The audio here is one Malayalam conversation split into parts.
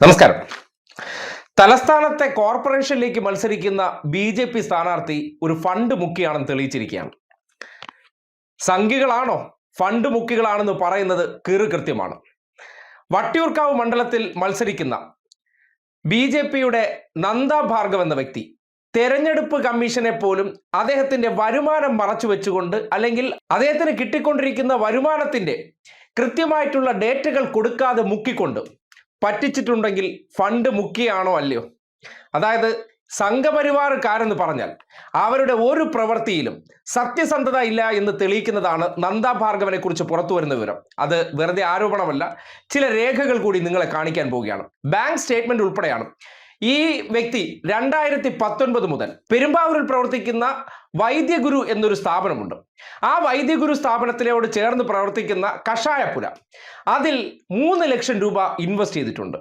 നമസ്കാരം. തലസ്ഥാനത്തെ കോർപ്പറേഷനിലേക്ക് മത്സരിക്കുന്ന ബി ജെ പി സ്ഥാനാർത്ഥി ഒരു ഫണ്ട് മുക്കിയാണെന്ന് തെളിയിച്ചിരിക്കുകയാണ്. സംഖ്യകളാണോ ഫണ്ട് മുക്കികളാണെന്ന് പറയുന്നത് കീറ് കൃത്യമാണ്. വട്ടിയൂർക്കാവ് മണ്ഡലത്തിൽ മത്സരിക്കുന്ന ബി ജെ പിയുടെ നന്ദ ഭാർഗവ് എന്ന വ്യക്തി തെരഞ്ഞെടുപ്പ് കമ്മീഷനെ പോലും അദ്ദേഹത്തിന്റെ വരുമാനം മറച്ചു വെച്ചുകൊണ്ട് അല്ലെങ്കിൽ അദ്ദേഹത്തിന് കിട്ടിക്കൊണ്ടിരിക്കുന്ന വരുമാനത്തിന്റെ കൃത്യമായിട്ടുള്ള ഡേറ്റകൾ കൊടുക്കാതെ മുക്കിക്കൊണ്ട് പറ്റിച്ചിട്ടുണ്ടെങ്കിൽ ഫണ്ട് മുക്കിയാണോ അല്ലയോ? അതായത് സംഘപരിവാറുകാരെന്ന് പറഞ്ഞാൽ അവരുടെ ഒരു പ്രവൃത്തിയിലും സത്യസന്ധത ഇല്ല എന്ന് തെളിയിക്കുന്നതാണ് നന്ദാ ഭാർഗവനെ കുറിച്ച് പുറത്തു വരുന്ന വിവരം. അത് വെറുതെ ആരോപണമല്ല ചില രേഖകൾ കൂടി നിങ്ങളെ കാണിക്കാൻ പോവുകയാണ്. ബാങ്ക് സ്റ്റേറ്റ്മെന്റ് ഉൾപ്പെടെയാണ്. ഈ വ്യക്തി രണ്ടായിരത്തി പത്തൊൻപത് മുതൽ പെരുമ്പാവൂരിൽ പ്രവർത്തിക്കുന്ന വൈദ്യഗുരു എന്നൊരു സ്ഥാപനമുണ്ട്. ആ വൈദ്യഗുരു സ്ഥാപനത്തിലോട് ചേർന്ന് പ്രവർത്തിക്കുന്ന കഷായപ്പുര അതിൽ മൂന്ന് ലക്ഷം രൂപ ഇൻവെസ്റ്റ് ചെയ്തിട്ടുണ്ട്.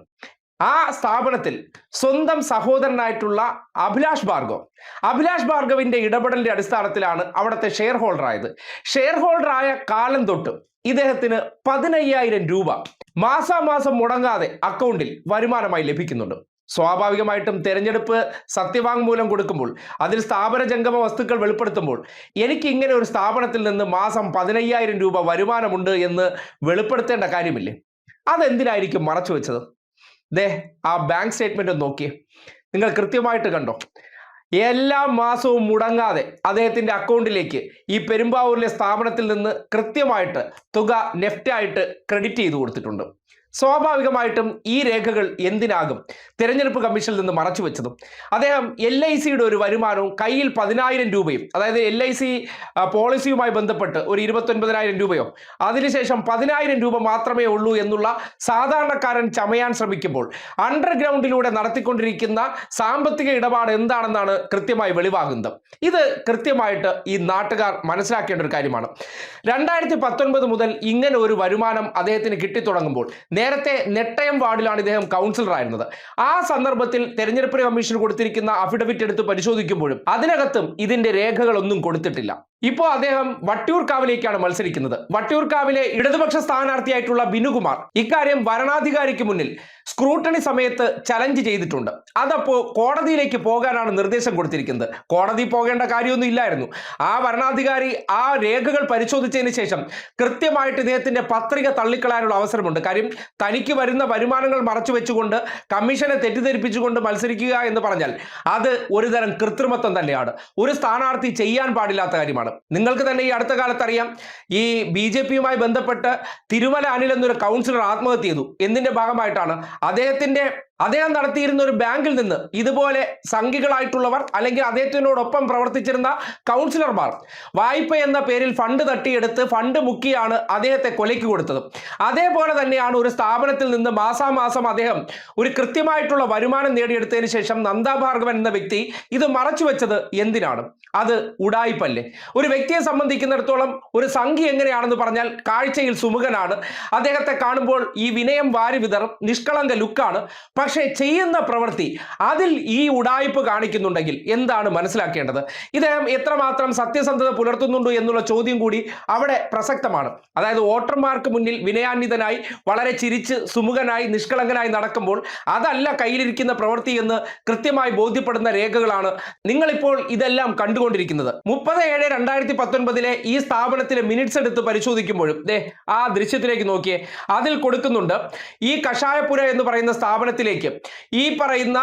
ആ സ്ഥാപനത്തിൽ സ്വന്തം സഹോദരനായിട്ടുള്ള അഭിലാഷ് ഭാർഗവ്. അഭിലാഷ് ഭാർഗവിന്റെ ഇടപെടലിന്റെ അടിസ്ഥാനത്തിലാണ് അവിടുത്തെ ഷെയർ ഹോൾഡർ ആയത് ഷെയർ ഹോൾഡർ ആയ കാലം തൊട്ട് ഇദ്ദേഹത്തിന് പതിനയ്യായിരം രൂപ മാസാമാസം മുടങ്ങാതെ അക്കൗണ്ടിൽ വരുമാനമായി ലഭിക്കുന്നുണ്ട്. സ്വാഭാവികമായിട്ടും തിരഞ്ഞെടുപ്പ് സത്യവാങ്മൂലം കൊടുക്കുമ്പോൾ അതിൽ സ്ഥാപന ജംഗമ വസ്തുക്കൾ വെളിപ്പെടുത്തുമ്പോൾ എനിക്ക് ഇങ്ങനെ ഒരു സ്ഥാപനത്തിൽ നിന്ന് മാസം പതിനയ്യായിരം രൂപ വരുമാനമുണ്ട് എന്ന് വെളിപ്പെടുത്തേണ്ട കാര്യമില്ലേ? അതെന്തിനായിരിക്കും മറച്ചു വെച്ചത്? ദേ ആ ബാങ്ക് സ്റ്റേറ്റ്മെന്റ് ഒന്ന് നോക്കിയേ. നിങ്ങൾ കൃത്യമായിട്ട് കണ്ടോ? എല്ലാ മാസവും മുടങ്ങാതെ അദ്ദേഹത്തിന്റെ അക്കൗണ്ടിലേക്ക് ഈ പെരുമ്പാവൂരിലെ സ്ഥാപനത്തിൽ നിന്ന് കൃത്യമായിട്ട് തുക നെഫ്റ്റായിട്ട് ക്രെഡിറ്റ് ചെയ്തു കൊടുത്തിട്ടുണ്ട്. സ്വാഭാവികമായിട്ടും ഈ രേഖകൾ എന്തിനാകും? തെരഞ്ഞെടുപ്പ് കമ്മീഷനിൽ നിന്ന് മറച്ചു വെച്ചതും. അദ്ദേഹം എൽ ഐ സിയുടെ ഒരു വരുമാനവും കയ്യിൽ പതിനായിരം രൂപയും അതായത് എൽ ഐ സി പോളിസിയുമായി ബന്ധപ്പെട്ട് ഒരു ഇരുപത്തൊൻപതിനായിരം രൂപയോ അതിനുശേഷം പതിനായിരം രൂപ മാത്രമേ ഉള്ളൂ എന്നുള്ള സാധാരണക്കാരൻ ചമയാൻ ശ്രമിക്കുമ്പോൾ അണ്ടർഗ്രൗണ്ടിലൂടെ നടത്തിക്കൊണ്ടിരിക്കുന്ന സാമ്പത്തിക ഇടപാട് എന്താണെന്നാണ് കൃത്യമായി വെളിവാകുന്നത്. ഇത് കൃത്യമായിട്ട് ഈ നാട്ടുകാർ മനസ്സിലാക്കേണ്ട ഒരു കാര്യമാണ്. രണ്ടായിരത്തി പത്തൊൻപത് മുതൽ ഇങ്ങനെ ഒരു വരുമാനം അദ്ദേഹത്തിന് കിട്ടിത്തുടങ്ങുമ്പോൾ നേരത്തെ നെട്ടയം വാർഡിലാണ് ഇദ്ദേഹം കൗൺസിലർ ആയിരുന്നത്. ആ സന്ദർഭത്തിൽ തെരഞ്ഞെടുപ്പ് കമ്മീഷൻ കൊടുത്തിരിക്കുന്ന അഫിഡവിറ്റ് എടുത്ത് പരിശോധിക്കുമ്പോഴും അതിനകത്തും ഇതിന്റെ രേഖകളൊന്നും കൊടുത്തിട്ടില്ല. ഇപ്പോൾ അദ്ദേഹം വട്ടിയൂർക്കാവിലേക്കാണ് മത്സരിക്കുന്നത്. വട്ടിയൂർക്കാവിലെ ഇടതുപക്ഷ സ്ഥാനാർത്ഥിയായിട്ടുള്ള ബിനുകുമാർ ഇക്കാര്യം വരണാധികാരിക്ക് മുന്നിൽ സ്ക്രൂട്ടണി സമയത്ത് ചലഞ്ച് ചെയ്തിട്ടുണ്ട്. അതപ്പോൾ കോടതിയിലേക്ക് പോകാനാണ് നിർദ്ദേശം കൊടുത്തിരിക്കുന്നത്. കോടതി പോകേണ്ട കാര്യമൊന്നും ഇല്ലായിരുന്നു. ആ വരണാധികാരി ആ രേഖകൾ പരിശോധിച്ചതിന് ശേഷം കൃത്യമായിട്ട് ഇദ്ദേഹത്തിന്റെ പത്രിക തള്ളിക്കളയാനുള്ള അവസരമുണ്ട്. കാര്യം തനിക്ക് വരുന്ന വരുമാനങ്ങൾ മറച്ചു വെച്ചുകൊണ്ട് കമ്മീഷനെ തെറ്റിദ്ധരിപ്പിച്ചുകൊണ്ട് മത്സരിക്കുക എന്ന് പറഞ്ഞാൽ അത് ഒരുതരം കൃത്രിമത്വം തന്നെയാണ്. ഒരു സ്ഥാനാർത്ഥി ചെയ്യാൻ പാടില്ലാത്ത കാര്യമാണ്. നിങ്ങൾക്ക് തന്നെ ഈ അടുത്ത കാലത്ത് അറിയാം ഈ ബി ജെ പിയുമായി ബന്ധപ്പെട്ട് തിരുമല അനിൽ എന്നൊരു കൗൺസിലർ ആത്മഹത്യ ചെയ്തു. എന്തിന്റെ ഭാഗമായിട്ടാണ്? അദ്ദേഹത്തിന്റെ അദ്ദേഹം നടത്തിയിരുന്ന ഒരു ബാങ്കിൽ നിന്ന് ഇതുപോലെ സംഘികളായിട്ടുള്ളവർ അല്ലെങ്കിൽ അദ്ദേഹത്തിനോടൊപ്പം പ്രവർത്തിച്ചിരുന്ന കൗൺസിലർമാർ വായ്പ എന്ന പേരിൽ ഫണ്ട് തട്ടിയെടുത്ത് ഫണ്ട് മുക്കിയാണ് അദ്ദേഹത്തെ കൊലയ്ക്ക് കൊടുത്തത്. അതേപോലെ തന്നെയാണ് ഒരു സ്ഥാപനത്തിൽ നിന്ന് മാസാമാസം അദ്ദേഹം ഒരു കൃത്യമായിട്ടുള്ള വരുമാനം നേടിയെടുത്തതിന് ശേഷം നന്ദാ ഭാർഗവൻ എന്ന വ്യക്തി ഇത് മറച്ചു വെച്ചത് എന്തിനാണ്? അത് ഉടായിപ്പല്ലേ? ഒരു വ്യക്തിയെ സംബന്ധിക്കുന്നിടത്തോളം ഒരു സംഖ്യ എങ്ങനെയാണെന്ന് പറഞ്ഞാൽ കാഴ്ചയിൽ സുമുഖനാണ്. അദ്ദേഹത്തെ കാണുമ്പോൾ ഈ വിനയം വാരി വിതറും നിഷ്കളങ്ക ലുക്കാണ്. പക്ഷേ ചെയ്യുന്ന പ്രവൃത്തി അതിൽ ഈ ഉടായ്പ് കാണിക്കുന്നുണ്ടെങ്കിൽ എന്താണ് മനസ്സിലാക്കേണ്ടത്? ഇദ്ദേഹം എത്രമാത്രം സത്യസന്ധത പുലർത്തുന്നുണ്ട് എന്നുള്ള ചോദ്യം കൂടി അവിടെ പ്രസക്തമാണ്. അതായത് വോട്ടർമാർക്ക് മുന്നിൽ വിനയാന്വിതനായി വളരെ ചിരിച്ച് സുമുഖനായി നിഷ്കളങ്കനായി നടക്കുമ്പോൾ അതല്ല കയ്യിലിരിക്കുന്ന പ്രവൃത്തി എന്ന് കൃത്യമായി ബോധ്യപ്പെടുന്ന രേഖകളാണ് നിങ്ങളിപ്പോൾ ഇതെല്ലാം കണ്ടുകൊണ്ടിരിക്കുന്നത്. മുപ്പത് ഏഴ് രണ്ടായിരത്തി പത്തൊൻപതിലെ ഈ സ്ഥാപനത്തിലെ മിനിറ്റ്സ് എടുത്ത് പരിശോധിക്കുമ്പോഴും ദേ ആ ദൃശ്യത്തിലേക്ക് നോക്കിയേ അതിൽ കൊടുക്കുന്നുണ്ട് ഈ കഷായപുര എന്ന് പറയുന്ന സ്ഥാപനത്തിലേക്ക് ഈ പറയുന്ന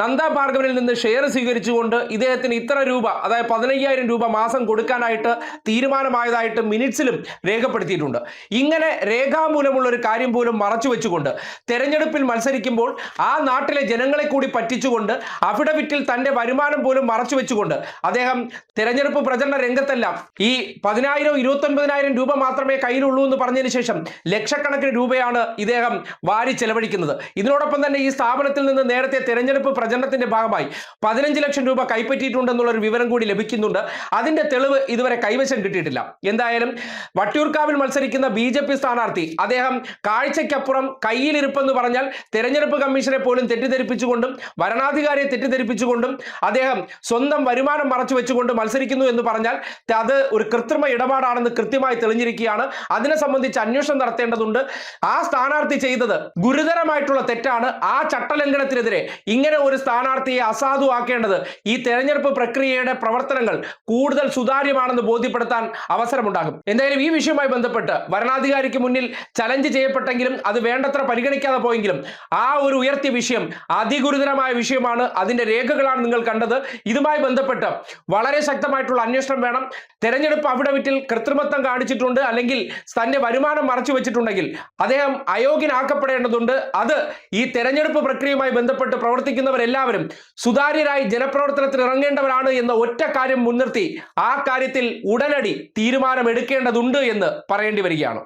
നന്ദ ഭാർഗവനിൽ നിന്ന് ഷെയർ സ്വീകരിച്ചുകൊണ്ട് ഇദ്ദേഹത്തിന് ഇത്ര രൂപ അതായത് പതിനയ്യായിരം രൂപ മാസം കൊടുക്കാനായിട്ട് തീരുമാനമായതായിട്ട് മിനിറ്റ്സിലും രേഖപ്പെടുത്തിയിട്ടുണ്ട്. ഇങ്ങനെ രേഖാമൂലമുള്ള ഒരു കാര്യം പോലും മറച്ചു വെച്ചുകൊണ്ട് തെരഞ്ഞെടുപ്പിൽ മത്സരിക്കുമ്പോൾ ആ നാട്ടിലെ ജനങ്ങളെ കൂടി പറ്റിച്ചുകൊണ്ട് അഫിഡവിറ്റിൽ തന്റെ വരുമാനം പോലും മറച്ചു വെച്ചുകൊണ്ട് അദ്ദേഹം തെരഞ്ഞെടുപ്പ് പ്രചരണ രംഗത്തെല്ലാം ഈ പതിനായിരം ഇരുപത്തൊൻപതിനായിരം രൂപ മാത്രമേ കയ്യിലുള്ളൂ എന്ന് പറഞ്ഞതിന് ശേഷം ലക്ഷക്കണക്കിന് രൂപയാണ് ഇദ്ദേഹം വാരി ചെലവഴിക്കുന്നത്. ഇതിനോടൊപ്പം തന്നെ ഈ സ്ഥാപനത്തിൽ നിന്ന് നേരത്തെ തെരഞ്ഞെടുപ്പ് പ്രചരണത്തിന്റെ ഭാഗമായി പതിനഞ്ച് ലക്ഷം രൂപ കൈപ്പറ്റിയിട്ടുണ്ടെന്നുള്ളൊരു വിവരം കൂടി ലഭിക്കുന്നുണ്ട്. അതിന്റെ തെളിവ് ഇതുവരെ കൈവശം കിട്ടിയിട്ടില്ല. എന്തായാലും വട്ടിയൂർക്കാവിൽ മത്സരിക്കുന്ന ബി ജെ പി സ്ഥാനാർത്ഥി അദ്ദേഹം കാഴ്ചയ്ക്കപ്പുറം കയ്യിലിരിപ്പെന്ന് പറഞ്ഞാൽ തെരഞ്ഞെടുപ്പ് കമ്മീഷനെ പോലും തെറ്റിദ്ധരിപ്പിച്ചുകൊണ്ടും ഭരണാധികാരിയെ തെറ്റിദ്ധരിപ്പിച്ചുകൊണ്ടും അദ്ദേഹം സ്വന്തം വരുമാനം മറച്ചു വെച്ചുകൊണ്ട് മത്സരിക്കുന്നു എന്ന് പറഞ്ഞാൽ അത് ഒരു കൃത്രിമ ഇടപാടാണെന്ന് കൃത്യമായി തെളിഞ്ഞിരിക്കുകയാണ്. അതിനെ സംബന്ധിച്ച് അന്വേഷണം നടത്തേണ്ടതുണ്ട്. ആ സ്ഥാനാർത്ഥി ചെയ്തത് ഗുരുതരമായിട്ടുള്ള തെറ്റാണ്. ആ ചട്ടലംഘനത്തിനെതിരെ ഇങ്ങനെ ഒരു സ്ഥാനാർത്ഥിയെ അസാധുവാക്കേണ്ടത് ഈ തെരഞ്ഞെടുപ്പ് പ്രക്രിയയുടെ പ്രവർത്തനങ്ങൾ കൂടുതൽ സുതാര്യമാണെന്ന് ബോധ്യപ്പെടുത്താൻ അവസരമുണ്ടാകും. എന്തായാലും ഈ വിഷയവുമായി ബന്ധപ്പെട്ട് വരണാധികാരിക്ക് മുന്നിൽ ചലഞ്ച് ചെയ്യപ്പെട്ടെങ്കിലും അത് വേണ്ടത്ര പരിഗണിക്കാതെ പോയെങ്കിലും ആ ഒരു ഉയർത്തിയ വിഷയം അതിഗുരുതരമായ വിഷയമാണ്. അതിന്റെ രേഖകളാണ് നിങ്ങൾ കണ്ടത്. ഇതുമായി ബന്ധപ്പെട്ട് വളരെ ശക്തമായിട്ടുള്ള അന്വേഷണം വേണം. തെരഞ്ഞെടുപ്പ് അവിടെ വിട്ടിൽ കൃത്രിമത്വം കാണിച്ചിട്ടുണ്ട്. അല്ലെങ്കിൽ തന്റെ വരുമാനം മറച്ചു വെച്ചിട്ടുണ്ടെങ്കിൽ അദ്ദേഹം അയോഗ്യനാക്കപ്പെടേണ്ടതുണ്ട്. അത് ഈ തെരഞ്ഞെടുപ്പ് പ്രക്രിയയുമായി ബന്ധപ്പെട്ട് പ്രവർത്തിക്കുന്നവരെല്ലാവരും സുതാര്യരായി ജനപ്രവർത്തനത്തിൽ ഇറങ്ങേണ്ടവരാണ് എന്ന ഒറ്റ കാര്യം മുൻനിർത്തി ആ കാര്യത്തിൽ ഉടനടി തീരുമാനമെടുക്കേണ്ടതുണ്ട് എന്ന് പറയേണ്ടി വരികയാണ്.